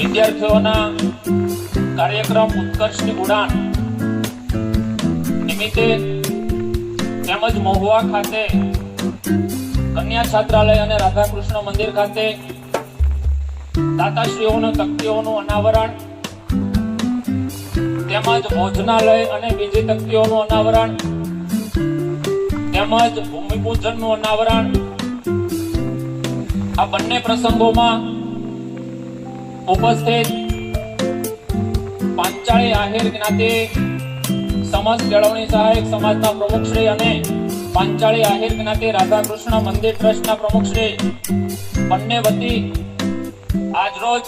વિદ્યાર્થીઓના કાર્યક્રમ ઉત્કર્ષની ઉડાન નિમિત્તે તેમજ મહુવા ખાતે કન્યા છાત્રાલય અને રાધાકૃષ્ણ મંદિર ખાતે દાતાશ્રીઓના તકતીઓનું અનાવરણ તેમજ ભોજનાલય અને બીજી તકતીઓનું અનાવરણ તેમજ ભૂમિપૂજનનું અનાવરણ આ બંને પ્રસંગોમાં ઉપસ્થિત પાંચાળી આહિર જ્ઞાતિ સમાજ કેળવણી સહાયક સમાજના પ્રમુખશ્રી અને પાંચાળી આહિર જ્ઞાતિ રાધાકૃષ્ણ મંદિર ટ્રસ્ટના પ્રમુખશ્રી બંને વતી આજરોજ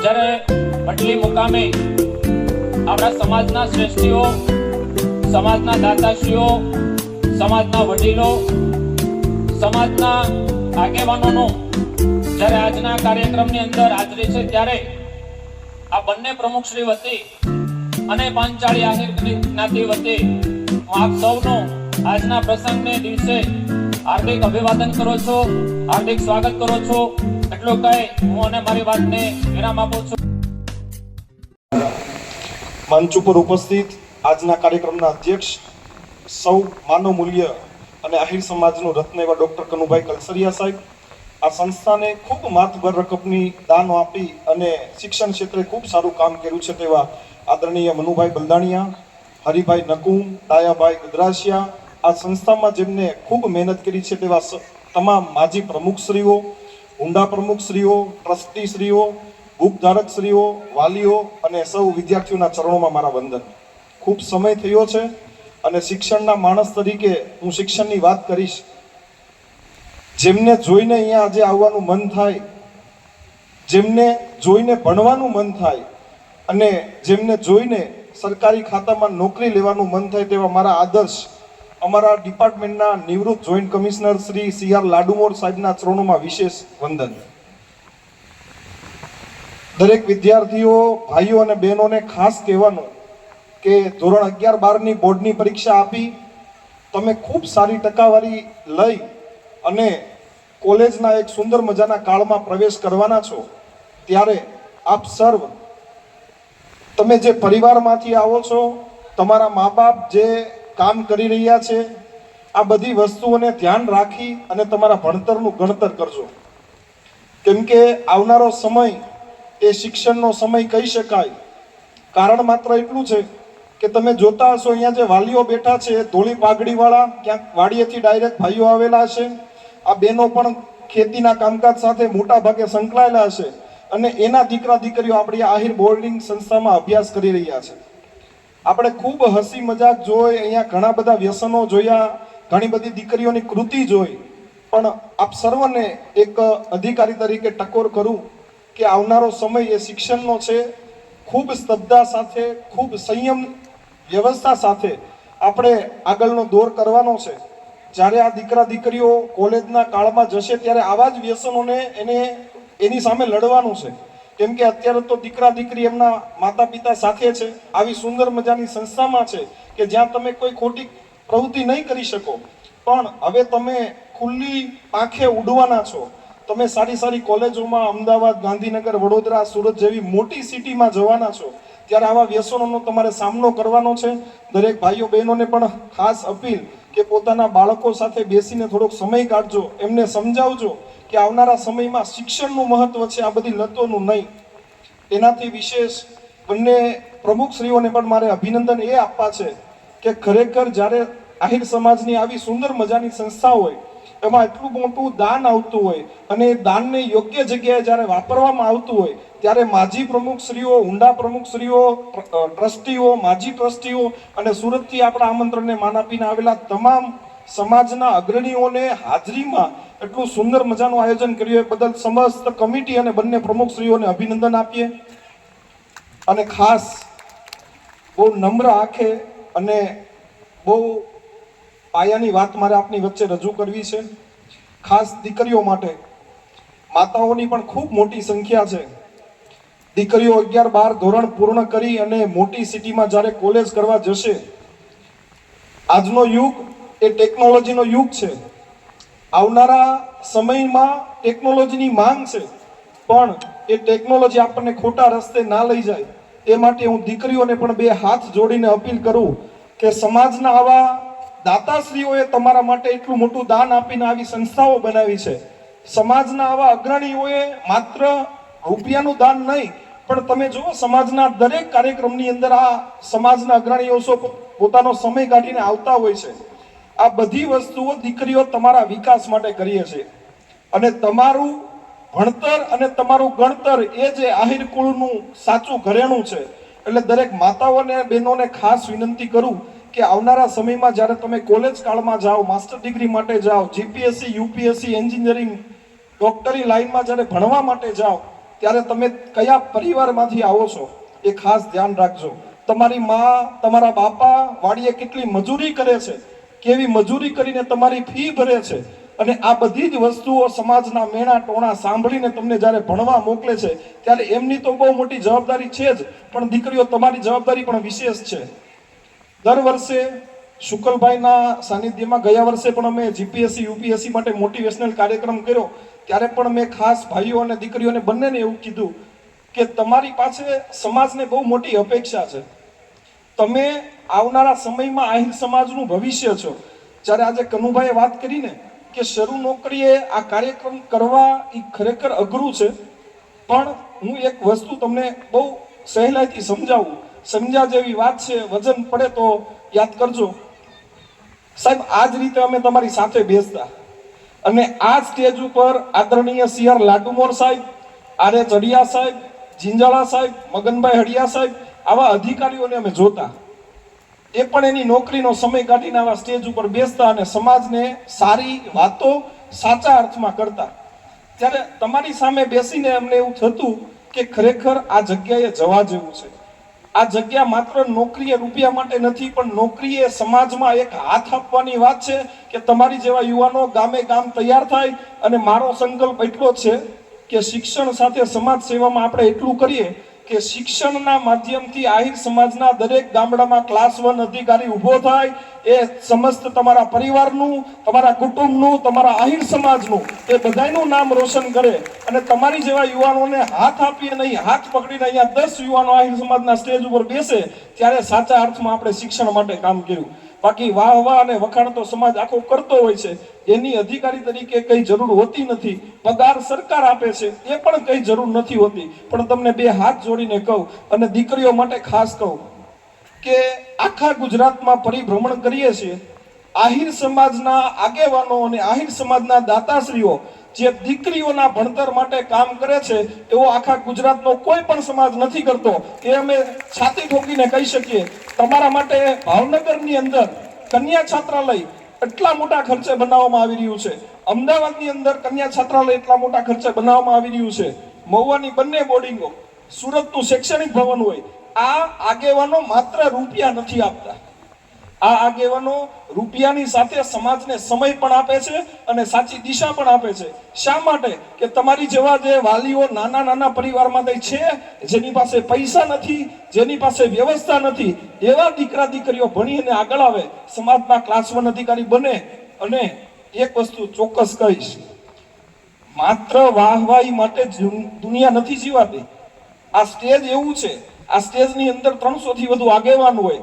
જ્યારે ભટલી મુકામે આપણા સમાજના શ્રેષ્ઠીઓ, સમાજના દાતાશ્રીઓ, સમાજના વડીલો, સમાજના આગેવાનોનું જ્યારે આજના કાર્યક્રમની અંદર હાજરી છે ત્યારે આ બંને પ્રમુખ શ્રી વતી અને પાંચાળી આહિર જ્ઞાતિ વતી હું આપ સૌનો આજના પ્રસંગને દિવસે હાર્દિક અભિવાદન કરો છો, હાર્દિક સ્વાગત કરો છો. એટલો કહી હું અને મારી વાતને વિરામ આપું છું. મંચ ઉપર ઉપસ્થિત આજના કાર્યક્રમના અધ્યક્ષ સૌ માનવ મૂલ્ય અને આહિર સમાજનું રત્ન એવા ડૉક્ટર કનુભાઈ કલસરિયા સાહેબ, આ સંસ્થાને ખૂબ માતબર રકમની દાન આપી અને શિક્ષણ ક્ષેત્રે ખૂબ સારું કામ કર્યું છે તેવા આદરણીય મનુભાઈ બલદાણિયા, હરિભાઈ નકુમ દાયાભાઈ ગદરાશિયા, આ સંસ્થામાં જેમને ખૂબ મહેનત કરી છે તેવા તમામ માજી પ્રમુખશ્રીઓ ઊંડા પ્રમુખશ્રીઓ, ટ્રસ્ટીશ્રીઓ, બુકધારકશ્રીઓ, વાલીઓ અને સૌ વિદ્યાર્થીઓના ચરણોમાં મારા વંદન. ખૂબ સમય થયો છે અને શિક્ષણના માણસ તરીકે હું શિક્ષણની વાત કરીશ. જેમને જોઈને અહીંયા આજે આવવાનું મન થાય, જેમને જોઈને ભણવાનું મન થાય, અને જેમને જોઈને સરકારી ખાતામાં નોકરી લેવાનું મન થાય તેવા મારા આદર્શ, અમારા ડિપાર્ટમેન્ટના નિવૃત્ત joint commissioner Shri C R Ladumor સાહેબના ચરણોમાં વિશેષ વંદન. દરેક વિદ્યાર્થીઓ, ભાઈઓ અને બહેનોને ખાસ કહેવાનું કે ધોરણ અગિયાર બારની બોર્ડની પરીક્ષા આપી, તમે ખૂબ સારી ટકાવારી લઈ અને કોલેજના એક સુંદર મજાના કાળમાં પ્રવેશ કરવાના છો, ત્યારે આપ સર્વ તમે જે પરિવારમાંથી આવો છો, તમારા મા બાપ જે કામ કરી રહ્યા છે, આ બધી વસ્તુઓને ધ્યાન રાખી અને તમારા ભણતરનું ગણતર કરજો. કેમ કે આવનારો સમય એ શિક્ષણનો સમય કહી શકાય. કારણ માત્ર એટલું છે કે તમે જોતા હશો અહીંયા જે વાલીઓ બેઠા છે, ધોળી પાઘડીવાળા, ક્યાંક વાડીએથી ડાયરેક્ટ ભાઈઓ આવેલા હશે. આ બહેનો પણ ખેતીના કામકાજ સાથે મોટા ભાગે સંકળાયેલા હશે. અને એના દીકરા દીકરીઓ આપણી આહિર બોર્ડિંગ સંસ્થામાં અભ્યાસ કરી રહ્યા છે. આપણે ખૂબ હસી મજાક જોઈ, અહીંયા ઘણા બધા વ્યસનો જોયા, ઘણી બધી દીકરીઓની કૃતિ જોઈ. પણ આપ સર્વને એક અધિકારી તરીકે ટકોર કરું કે આવનારો સમય એ શિક્ષણનો છે ખૂબ સ્તબ્ધતા સાથે, ખૂબ સંયમ વ્યવસ્થા સાથે આપણે આગળનો દોર કરવાનો છે. જ્યારે આ દીકરા દીકરીઓ કોલેજના કાળમાં જશે ત્યારે આવા જ વ્યસનોને એને એની સામે લડવાનું છે. કેમ કે અત્યારે તો દીકરા દીકરી એમના માતા પિતા સાથે છે. આવી સુંદર મજાની સંસ્થામાં છે કે જ્યાં તમે કોઈ ખોટી પ્રવૃત્તિ નહીં કરી શકો. પણ હવે તમે ખુલ્લી પાંખે ઉડવાના છો. તમે સારી સારી કોલેજોમાં અમદાવાદ, ગાંધીનગર, વડોદરા, સુરત જેવી મોટી સિટીમાં જવાના છો, ત્યારે આવા વ્યસનોનો તમારે સામનો કરવાનો છે. દરેક ભાઈઓ બહેનોને પણ ખાસ અપીલ કે પોતાના બાળકો સાથે બેસીને થોડોક સમય કાઢજો. એમને સમજાવજો કે આવનારા સમયમાં શિક્ષણનું મહત્વ છે, આ બધી લતોનું નહીં. એનાથી વિશેષ બંને પ્રમુખશ્રીઓને પણ મારે અભિનંદન એ આપવા છે કે ખરેખર જ્યારે આહિર સમાજની આવી સુંદર મજાની સંસ્થા હોય એમાં એટલું મોટું દાન આવતું હોય અને એ દાનને યોગ્ય જગ્યાએ જ્યારે વાપરવામાં આવતું હોય, ત્યારે માજી પ્રમુખશ્રીઓ ઊંડા પ્રમુખશ્રીઓ ટ્ર- ટ્રસ્ટીઓ, માજી ટ્રસ્ટીઓ અને સુરતથી આપણા આમંત્રણને માન આપીને આવેલા તમામ સમાજના અગ્રણીઓને હાજરીમાં એટલું સુંદર મજાનું આયોજન કર્યું. એ બદલ સમસ્ત કમિટી અને બંને પ્રમુખશ્રીઓને અભિનંદન આપીએ. અને ખાસ બહુ નમ્ર આંખે અને બહુ પાયાની વાત મારે આપની વચ્ચે રજૂ કરવી છે. ખાસ દીકરીઓ માટે. માતાઓની પણ ખૂબ મોટી સંખ્યા છે. દીકરીઓ અગિયાર બાર ધોરણ પૂર્ણ કરી અને મોટી સિટીમાં જ્યારે કોલેજ કરવા જશે, આજનો યુગ એ ટેકનોલોજીનો યુગ છે. આવનારા સમયમાં ટેકનોલોજીની માંગ છે, પણ એ ટેકનોલોજી આપણને ખોટા રસ્તે ના લઈ જાય. એ માટે હું દીકરીઓને પણ બે હાથ જોડીને અપીલ કરું કે સમાજના આવા દાતાશ્રીઓએ તમારા માટે એટલું મોટું દાન આપીને આવી સંસ્થાઓ બનાવી છે. સમાજના આવા અગ્રણીઓએ માત્ર રૂપિયાનું દાન નહીં, પણ તમે જુઓ સમાજના દરેક કાર્યક્રમની અંદર આ સમાજના અગ્રણીઓ પોતાનો સમય કાઢીને આવતા હોય છે. આ બધી વસ્તુઓ દીકરીઓ તમારા વિકાસ માટે કરીએ છે. અને તમારું ભણતર અને તમારું ગણતર એ જે આહિર કુળનું સાચું ઘરેણું છે. એટલે દરેક માતાઓ અને બહેનોને ખાસ વિનંતી કરું કે આવનારા સમયમાં જ્યારે તમે કોલેજ કાળમાં જાઓ માસ્ટર ડિગ્રી માટે જાઓ જીપીએસસી યુપીએસસી એન્જિનિયરિંગ ડોક્ટરી લાઈનમાં જ્યારે ભણવા માટે જાઓ, ત્યારે તમે કયા પરિવારમાંથી આવો છો એ ખાસ ધ્યાન રાખજો. તમારી મા, તમારા બાપા, વાડીએ કેટલી મજૂરી કરે છે, કેવી મજૂરી કરીને તમારી ફી ભરે છે, અને આ બધી જ વસ્તુઓ સમાજના મેણા ટોણા સાંભળીને તમને જ્યારે ભણવા મોકલે છે, ત્યારે એમની તો બહુ મોટી જવાબદારી છે જ, પણ દીકરીઓ, તમારી જવાબદારી પણ વિશેષ છે. દર વર્ષે શુકલભાઈના સાનિધ્યમાં ગયા વર્ષે પણ અમે જીપીએસસી યુપીએસસી માટે મોટિવેશનલ કાર્યક્રમ કર્યો. ત્યારે પણ મેં ખાસ ભાઈઓ અને દીકરીઓને બંનેને એવું કીધું કે તમારી પાસે સમાજને બહુ મોટી અપેક્ષા છે. તમે આવનારા સમયમાં આહિર સમાજનું ભવિષ્ય છો. જ્યારે આજે કનુભાઈએ વાત કરીને કે શરૂ નોકરીએ આ કાર્યક્રમ કરવા એ ખરેખર અઘરું છે, પણ હું એક વસ્તુ તમને બહુ સહેલાઈથી સમજાવું. સમજ્યા જેવી વાત છે, વજન પડે તો યાદ કરજો. સાહેબ આ જ રીતે અમે તમારી સાથે બેસતા. અને આ સ્ટેજ ઉપર આદરણીય સી લાડુમોર સાહેબ, આરે ચડિયા સાહેબ, જિંજાળા સાહેબ, મગનભાઈ હડિયા સાહેબ, આવા અધિકારીઓને અમે જોતા. એ પણ એની નોકરીનો સમય કાઢીને આવા સ્ટેજ ઉપર બેસતા અને સમાજને સારી વાતો સાચા અર્થમાં કરતા. ત્યારે તમારી સામે બેસીને અમને એવું થતું કે ખરેખર આ જગ્યાએ જવા જેવું છે. આ જગ્યા માત્ર નોકરીએ રૂપિયા માટે નથી, પણ નોકરીએ સમાજમાં એક હાથ આપવાની વાત છે કે તમારી જેવા યુવાનો ગામે ગામ તૈયાર થાય અને મારો સંકલ્પ એટલો છે કે શિક્ષણ સાથે સમાજ સેવામાં આપણે એટલું કરીએ કે શિક્ષણના માધ્યમથી આહિર સમાજના દરેક ગામડામાં ક્લાસ વન અધિકારી ઊભો થાય, એ સમસ્ત તમારા પરિવારનું, તમારા કુટુંબનું, તમારા આહિર સમાજનું, એ બધાયનું નામ રોશન કરે અને તમારી જેવા યુવાનોને હાથ આપીએ નહીં હાથ પકડીને અહીંયા દસ યુવાનો આહિર સમાજના સ્ટેજ ઉપર બેસે, ત્યારે સાચા અર્થમાં આપણે શિક્ષણ માટે કામ કર્યું. બાકી વાહ વાહ અને વખાણ તો સમાજ આખો કરતો હોય છે. એની અધિકારી તરીકે કઈ જરૂર હોતી નથી. પગાર સરકાર આપે છે. એ પણ કઈ જરૂર નથી હોતી. પણ તમને બે હાથ જોડીને કહું અને દીકરીઓ માટે ખાસ કહું કે આખા ગુજરાતમાં પરિભ્રમણ કરીએ છીએ. આહિર સમાજના આગેવાનો અને આહિર સમાજના દાતાશ્રીઓ જે દીકરીઓના ભણતર માટે કામ કરે છે, એવો આખા ગુજરાતનો કોઈ પણ સમાજ નથી કરતો, એ અમે છાતી ઠોકીને કહી શકીએ. તમારા માટે ભાવનગરની અંદર કન્યા છાત્રાલય એટલા મોટા ખર્ચે બનાવવામાં આવી રહ્યું છે. અમદાવાદની અંદર કન્યા છાત્રાલય એટલા મોટા ખર્ચે બનાવવામાં આવી રહ્યું છે. મહુવાની બંને બોર્ડિંગો, સુરતનું શૈક્ષણિક ભવન હોય, આ આગેવાનો માત્ર રૂપિયા નથી આપતા. આ આગેવાનો રૂપિયાની સાથે સમાજને સમય પણ આપે છે અને સાચી દિશા પણ આપે છે. શા માટે? કે તમારી જેવા જે વાલીઓ નાના નાના પરિવારમાંથી છે, જેની પાસે પૈસા નથી, જેની પાસે વ્યવસ્થા નથી, એવા દીકરા દીકરીઓ ભણી અને આગળ આવે, સમાજમાં ક્લાસ વન અધિકારી બને અને એક વસ્તુ ચોક્કસ કહીશ. માત્ર વાહવાહી માટે દુનિયા નથી જીવાતી. આ સ્ટેજ એવું છે, આ સ્ટેજની અંદર ત્રણસો થી વધુ આગેવાન હોય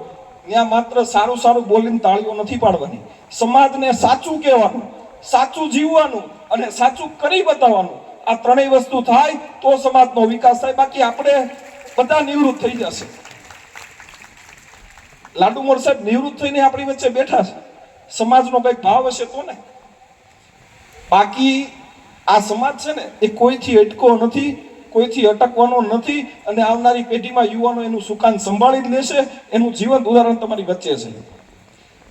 ત્યાં માત્ર સારું સારું બોલીને તાળીઓ નથી પાડવાની. સમાજને સાચું કહેવાનું, સાચું જીવવાનું અને સાચું કરી બતાવવાનું આ ત્રણેય વસ્તુ થાય તો સમાજનો વિકાસ થાય. બાકી આપણે બધા નિવૃત્ત થઈ જશે. લાડુ મોર સાહેબ નિવૃત્ત થઈને આપણી વચ્ચે બેઠા છે. સમાજનો કંઈક ભાવ હશે તો ને બાકી આ સમાજ છે ને એ કોઈથી અટકો નથી કોઈથી અટકવાનો નથી અને આવનારી પેઢીમાં યુવાનો એનું સુકાન સંભાળી જ લેશે, એનું જીવંત ઉદાહરણ તમારી વચ્ચે છે.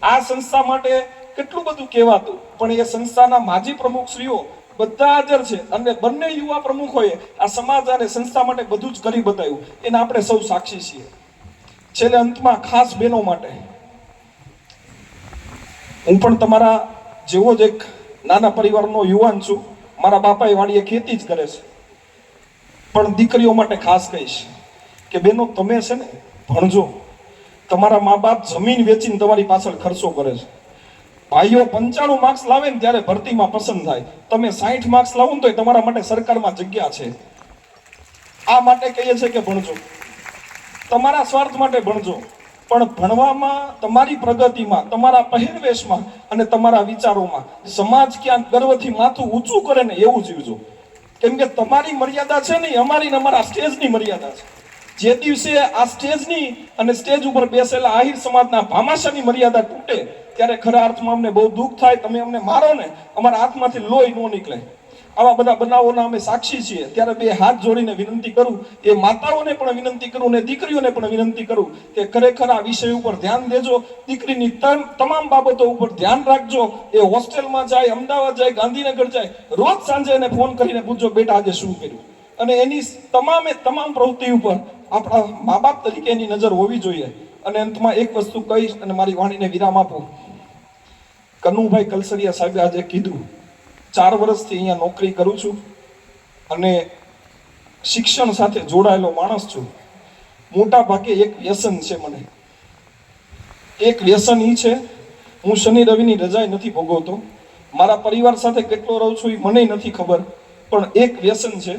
આ સંસ્થા માટે કેટલું બધું કહેવાતું, પણ એ સંસ્થાના માજી પ્રમુખશ્રીઓ બધા હાજર છે અને બંને યુવા પ્રમુખોએ આ સમાજ અને સંસ્થા માટે બધું જ કરી બતાવ્યું. એને આપણે સૌ સાક્ષી છીએ. છેલ્લે અંતમાં ખાસ બહેનો માટે. હું પણ તમારા જેવો જ એક નાના પરિવારનો યુવાન છું. મારા બાપાએ વાડીએ ખેતી જ કરે છે. પણ દીકરીઓ માટે ખાસ કહીશ કે બેનો, તમે છે ને ભણજો. તમારા મા બાપ જમીન વેચીને તમારી પાછળ ખર્ચો કરે છે. ભાઈઓ પંચાણું માર્ક્સ લાવે ને ત્યારે ભરતીમાં પસંદ થાય. તમે સાઠ માર્ક્સ લાવો ને તો તમારા માટે સરકારમાં જગ્યા છે. આ માટે કહીએ છીએ કે ભણજો. તમારા સ્વાર્થ માટે ભણજો. પણ ભણવામાં, તમારી પ્રગતિમાં, તમારા પહેરવેશમાં અને તમારા વિચારોમાં સમાજ ક્યાંક ગર્વથી માથું ઊંચું કરે ને એવું જીવજો. કેમ કે તમારી મર્યાદા છે નહીં અમારી ને અમારા સ્ટેજની મર્યાદા છે. જે દિવસે આ સ્ટેજની અને સ્ટેજ ઉપર બેસેલા આહિર સમાજના ભામાશાની મર્યાદા તૂટે, ત્યારે ખરા અર્થમાં અમને બહુ દુઃખ થાય, તમે અમને મારો ને, અમારા હાથમાંથી લોહી ન નીકળે. આવા બધા બનાવોના અમે સાક્ષી છીએ. ત્યારે બે હાથ જોડીને વિનંતી કરું, એ માતાઓને પણ વિનંતી કરું ને દીકરીઓને પણ વિનંતી કરું કે ખરેખર આ વિષય ઉપર ધ્યાન દેજો. દીકરીની તમામ બાબતો ઉપર ધ્યાન રાખજો. એ હોસ્ટેલમાં જાય, અમદાવાદ જાય, ગાંધીનગર જાય, રોજ સાંજે એને ફોન કરીને પૂછજો, બેટા, આજે શું કર્યું? અને એની તમામે તમામ પ્રવૃત્તિ ઉપર આપણા મા બાપ તરીકે એની નજર હોવી જોઈએ. અને અંતમાં એક વસ્તુ કહીશ અને મારી વાણીને વિરામ આપું. કનુભાઈ કલસરિયા સાહેબે આજે કીધું ચાર વર્ષથી અહીંયા નોકરી કરું છું અને શિક્ષણ સાથે જોડાયેલો માણસ છું. મોટા ભાગે એક વ્યસન છે મને. એક વ્યસન ઈ છે, હું શનિ રવિની રજાએ નથી ભોગવતો. મારા પરિવાર સાથે કેટલો રહું છું એ મને નથી ખબર, પણ એક વ્યસન છે.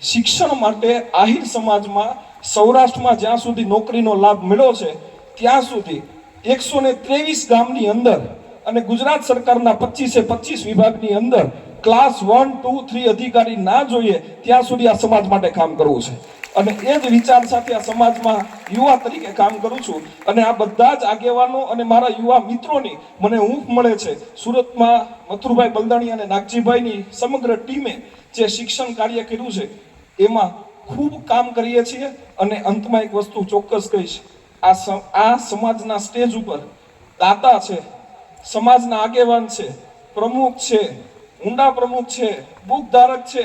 શિક્ષણ માટે આહિર સમાજમાં સૌરાષ્ટ્રમાં જ્યાં સુધી નોકરીનો લાભ મળ્યો છે, ત્યાં સુધી એકસો ને ત્રેવીસ ગામની અંદર અને ગુજરાત સરકારના પચીસે પચીસ વિભાગની અંદર ક્લાસ વન ટુ થ્રી અધિકારી ના જોઈએ, ત્યાં સુધી આ સમાજ માટે કામ કરવું છે. અને એ જ વિચાર સાથે આ સમાજમાં યુવા તરીકે કામ કરું છું. અને આ બધા જ આગેવાનો અને મારા યુવા મિત્રોની મને ઊંફ મળે છે. સુરતમાં મથુરભાઈ બલદાણી અને નાગજીભાઈની સમગ્ર ટીમે જે શિક્ષણ કાર્ય કર્યું છે, એમાં ખૂબ કામ કરીએ છીએ અને અંતમાં એક વસ્તુ ચોક્કસ કહીશ. આ આ સમાજના સ્ટેજ ઉપર દાતા છે સમાજના આગેવાન છે, પ્રમુખ છે, ઊંડા પ્રમુખ છે બુક ધારક છે.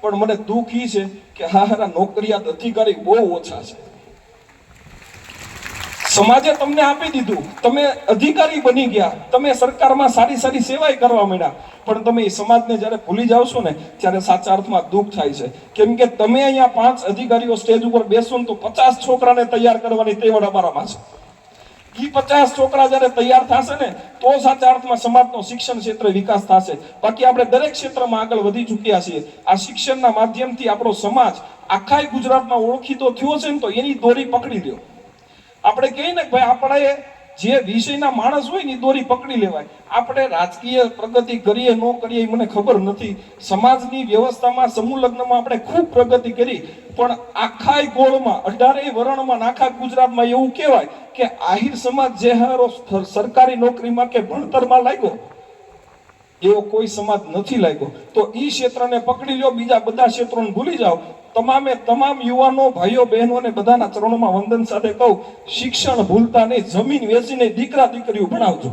પણ મને દુઃખ ઈ છે કે હારા નોકરિયાત અધિકારી બહુ ઓછા છે. સમાજે તમને આપી દીધું, તમે અધિકારી બની ગયા, તમે સરકારમાં સારી સારી સેવાય કરવા માંડ્યા. પણ તમે એ સમાજને જ્યારે ભૂલી જાવ છો ને, ત્યારે સાચા અર્થમાં દુઃખ થાય છે. કેમ કે તમે અહીંયા પાંચ અધિકારીઓ સ્ટેજ ઉપર બેસો ને તો પચાસ છોકરાને તૈયાર કરવાની તેવડ અમારામાં છે. ઈ પચાસ છોકરા જ્યારે તૈયાર થશે ને, તો સાચા અર્થમાં સમાજનો શિક્ષણ ક્ષેત્રે વિકાસ થશે. બાકી આપણે દરેક ક્ષેત્રમાં આગળ વધી ચૂક્યા છીએ. આ શિક્ષણના માધ્યમથી આપણો સમાજ આખા ગુજરાતમાં ઓળખીતો થયો છે ને, તો એની દોરી પકડી લ્યો. આપણે કહીએ ને ભાઈ, આપણે જે વિષયના માણસ હોય ને દોરી પકડી લેવાય. આપણે રાજકીય પ્રગતિ કરીએ, ન કરીએ મને ખબર નથી. સમાજની વ્યવસ્થામાં, સમૂહ લગ્નમાં આપણે ખૂબ પ્રગતિ કરી. પણ આખા ગોળમાં, અઢારેય વરણમાં આખા ગુજરાતમાં એવું કહેવાય કે આહિર સમાજ જે હારો સરકારી નોકરીમાં કે ભણતરમાં લાગ્યો એવો કોઈ સમાજ નથી લાગ્યો. તો ઈ ક્ષેત્રને પકડી લો, બીજા બધા ક્ષેત્રોને ભૂલી જાઓ. તમામે તમામ યુવાનો, ભાઈઓ, બહેનોને બધાના ચરણોમાં વંદન સાથે કહું, શિક્ષણ ભૂલતા નહીં, જમીન વેચીને દીકરા દીકરીઓ ભણાવજો.